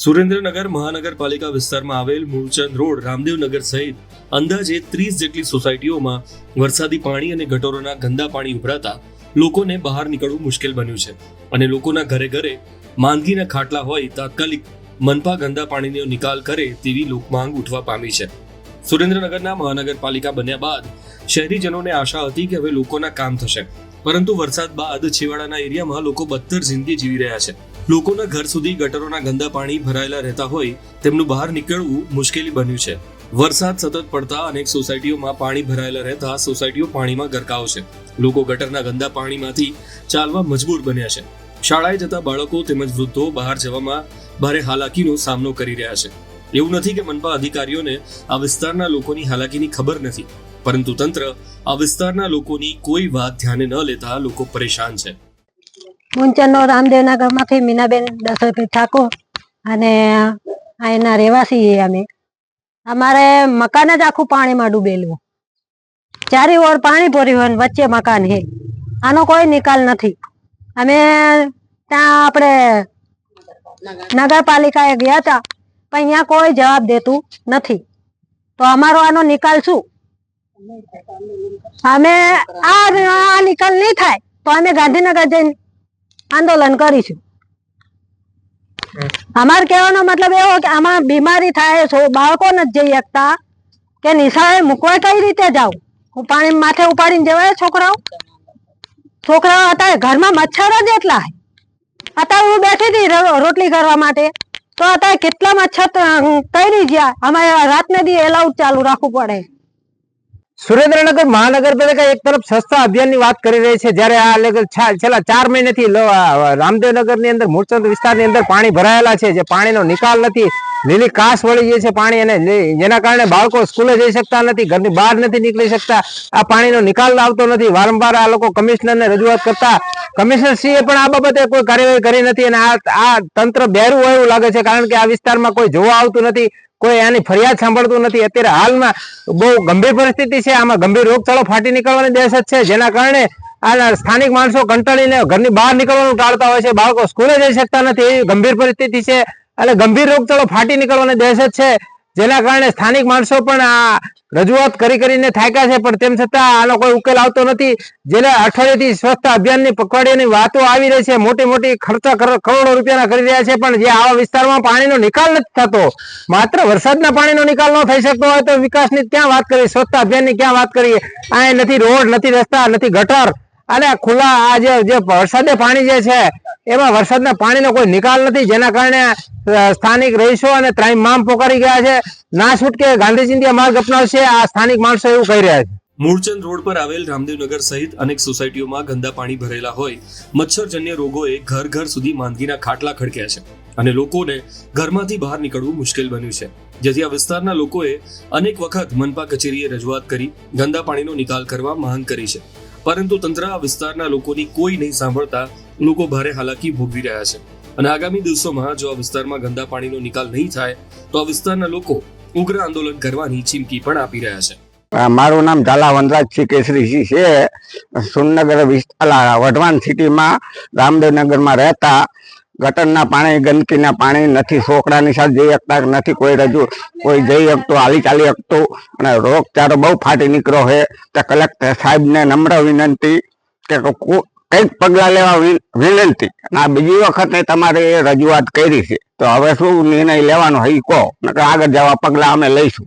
સુરેન્દ્રનગર મહાનગરપાલિકા વિસ્તારમાં આવેલ મૂળચંદ રોડ રામદેવનગર સહિત અંદાજે ત્રીસ જેટલી સોસાયટીઓમાં વરસાદી પાણી અને ગટોરોના ગંદા પાણી ઉભરાતા લોકોને બહાર નીકળવું મુશ્કેલ બન્યું છે અને લોકોના ઘરે ઘરે માંદગીના ખાટલા હોય તાત્કાલિક મનપા ગંદા પાણીનો નિકાલ કરે તેવી લોકમાંગ ઉઠવા પામી છે. સુરેન્દ્રનગરના મહાનગરપાલિકા બન્યા બાદ શહેરીજનોને આશા હતી કે હવે લોકોના કામ થશે. પરંતુ વરસાદ બાદ છેવાડાના એરિયામાં લોકો બદતર જિંદગી જીવી રહ્યા છે. લોકોના ઘર સુધી ગટરોના ગંદા પાણી ભરાયેલા રહેતા હોય તેમનું બહાર નીકળવું મુશ્કેલી બન્યું છે. વરસાદ સતત પડતા અનેક સોસાયટીઓમાં પાણી ભરાયેલા રહેતા સોસાયટીઓ પાણીમાં ગરકાવ છે. લોકો ગટરના ગંદા પાણીમાંથી ચાલવા મજબૂર બન્યા છે. શાળાએ જતા બાળકો તેમજ વૃદ્ધો બહાર જવામાં ભારે હાલાકીનો સામનો કરી રહ્યા છે. એવું નથી કે મનપા અધિકારીઓને આ વિસ્તારના લોકોની હાલાકીની ખબર નથી. પરંતુ તંત્ર આ વિસ્તારના લોકોની કોઈ વાત ધ્યાને ન લેતા લોકો પરેશાન છે. મુંચનનો રામદેવનગરમાંથી મીનાબેન દશરથભાઈ ઠાકોર અને અહીંના રહેવાસી અમે. અમારે મકાન જ આખું પાણીમાં ડૂબેલું. ચારે ઓર પાણી ભર્યું હોય વચ્ચે મકાન છે. આનો કોઈ નિકાલ નથી. અમે ત્યાં આપણે નગરપાલિકાએ ગયા હતા, પણ અહીંયા કોઈ જવાબ દેતું નથી. તો અમારો આનો નિકાલ શું? અમે આ નિકાલ નહીં થાય તો અમે ગાંધીનગર જઈને આંદોલન કરીશું. અમારે કહેવાનો મતલબ એવો કે આમાં બીમારી થાય છે બાળકો નથી જઈ શકતા. કે નિશાળે મૂકવા કઈ રીતે જાવ હું પાણી માથે ઉપાડીને જવાય છોકરાઓ? છોકરાઓ અત્યારે ઘરમાં મચ્છર જ એટલા અત્યારે હું બેઠી હતી રોટલી કરવા માટે. તો અત્યારે કેટલા મચ્છર કરી ગયા અમારે રાતને દી એલાઉટ ચાલુ રાખવું પડે. સુરેન્દ્રનગર મહાનગરપાલિકા એક તરફ સસ્તા અભિયાનની વાત કરી રહી છે. જ્યારે આ લેગલ છેલ્લા ચાર મહિનાથી રામદેવનગરની અંદર મૂળચંદ વિસ્તારની અંદર પાણી ભરાયેલા છે. જે પાણીનો નિકાલ નથી. લીલી કાસ વળી જાય છે પાણી અને જેના કારણે બાળકો સ્કૂલે જઈ શકતા નથી, ઘરની બહાર નથી નીકળી શકતા. આ પાણીનો નિકાલ આવતો નથી. વારંવાર આ લોકો કમિશનરને રજૂઆત કરતા. કમિશનર શ્રીએ પણ આ બાબતે કોઈ કાર્યવાહી કરી નથી અને આ તંત્ર બેરું હોય એવું લાગે છે કારણ કે આ વિસ્તારમાં કોઈ જોવા આવતું નથી, કોઈ આની ફરિયાદ સાંભળતું નથી. અત્યારે હાલમાં બહુ ગંભીર પરિસ્થિતિ છે. આમાં ગંભીર રોગચાળો ફાટી નીકળવાની દહેશત છે. જેના કારણે આ સ્થાનિક માણસો કંટાળીને ઘરની બહાર નીકળવાનું ટાળતા હોય છે. બાળકો સ્કૂલે જઈ શકતા નથી. એવી ગંભીર પરિસ્થિતિ છે. અને ગંભીર રોગચાળો ફાટી નીકળવાની દહેશત છે. જેના કારણે સ્થાનિક માણસો પણ આ રજૂઆત કરી કરીને થાક્યા છે. પણ તેમ છતાં આનો કોઈ ઉકેલ આવતો નથી. જેને અઠવાડિયેથી સ્વચ્છતા અભિયાનની પખવાડિયાની વાતો આવી રહી છે. મોટી મોટી ખર્ચા કર- કરોડો રૂપિયાના કરી રહ્યા છે. પણ જે આવા વિસ્તારમાં પાણીનો નિકાલ નથી થતો, માત્ર વરસાદના પાણીનો નિકાલ ન થઈ શકતો હોય તો વિકાસની ક્યાં વાત કરી સ્વચ્છતા અભિયાનની ક્યાં વાત કરીએ? આ નથી રોડ, નથી રસ્તા, નથી ગટર. અને ખુલ્લા આ જે જે પાણી જે છે, એમાં વરસાદના પાણીનો કોઈ નિકાલ નથી. જેના કારણે સ્થાનિક રહીશો અને ત્રાહિમામ પોકારી ગયા છે. ના છૂટકે ગાંધી માર્ગ અપનાવશે. આ સ્થાનિક માણસો એવું કહી રહ્યા છે. મૂળચંદ રોડ પર આવેલ રામદેવનગર સહિત અનેક સોસાયટીઓમાં ગંદા પાણી ભરેલા હોય. મચ્છરજન્ય રોગોએ ઘર ઘર સુધી માંદગીના ખાટલા ખડક્યા છે. અને લોકોને ઘરમાંથી બહાર નીકળવું મુશ્કેલ બન્યું છે. જેથી આ વિસ્તારના લોકોએ અનેક વખત મનપા કચેરીએ રજૂઆત કરી ગંદા પાણીનો નિકાલ કરવા માંગ કરી છે. પરંતુ તંત્ર આ વિસ્તારના લોકોની કોઈ નહીં સાંભળતા લોકો ભારે હાલાકી ભોગવી રહ્યા છે. અને આગામી દિવસોમાં જો આ વિસ્તારમાં ગંદા પાણીનો નિકાલ નહીં થાય, તો આ વિસ્તારના લોકો ઉગ્ર આંદોલન કરવાની ચીમકી પણ આપી રહ્યા છે. મારું નામ ઝાલા વનરાજસિંહ કેસરીસિંહ છે. સુરનગર વિસ્તાર વઢવાન સિટીમાં રામદેવનગરમાં રહેતા ગટરના પાણી, ગંદકીના પાણી નથી, છોકરાની સાથે જઈ શકતા નથી, કોઈ રજૂ, કોઈ જઈ શકતું, હાલી ચાલી શકતું. અને રોગચાળો બહુ ફાટી નીકળ્યો છે. તો કલેક્ટર સાહેબને નમ્ર વિનંતી કે કંઈક પગલાં લેવા વિનંતી. અને આ બીજી વખતે તમારે એ રજૂઆત કરી છે. તો હવે શું નિર્ણય લેવાનો હઈ કહો. આગળ જવા પગલાં અમે લઈશું.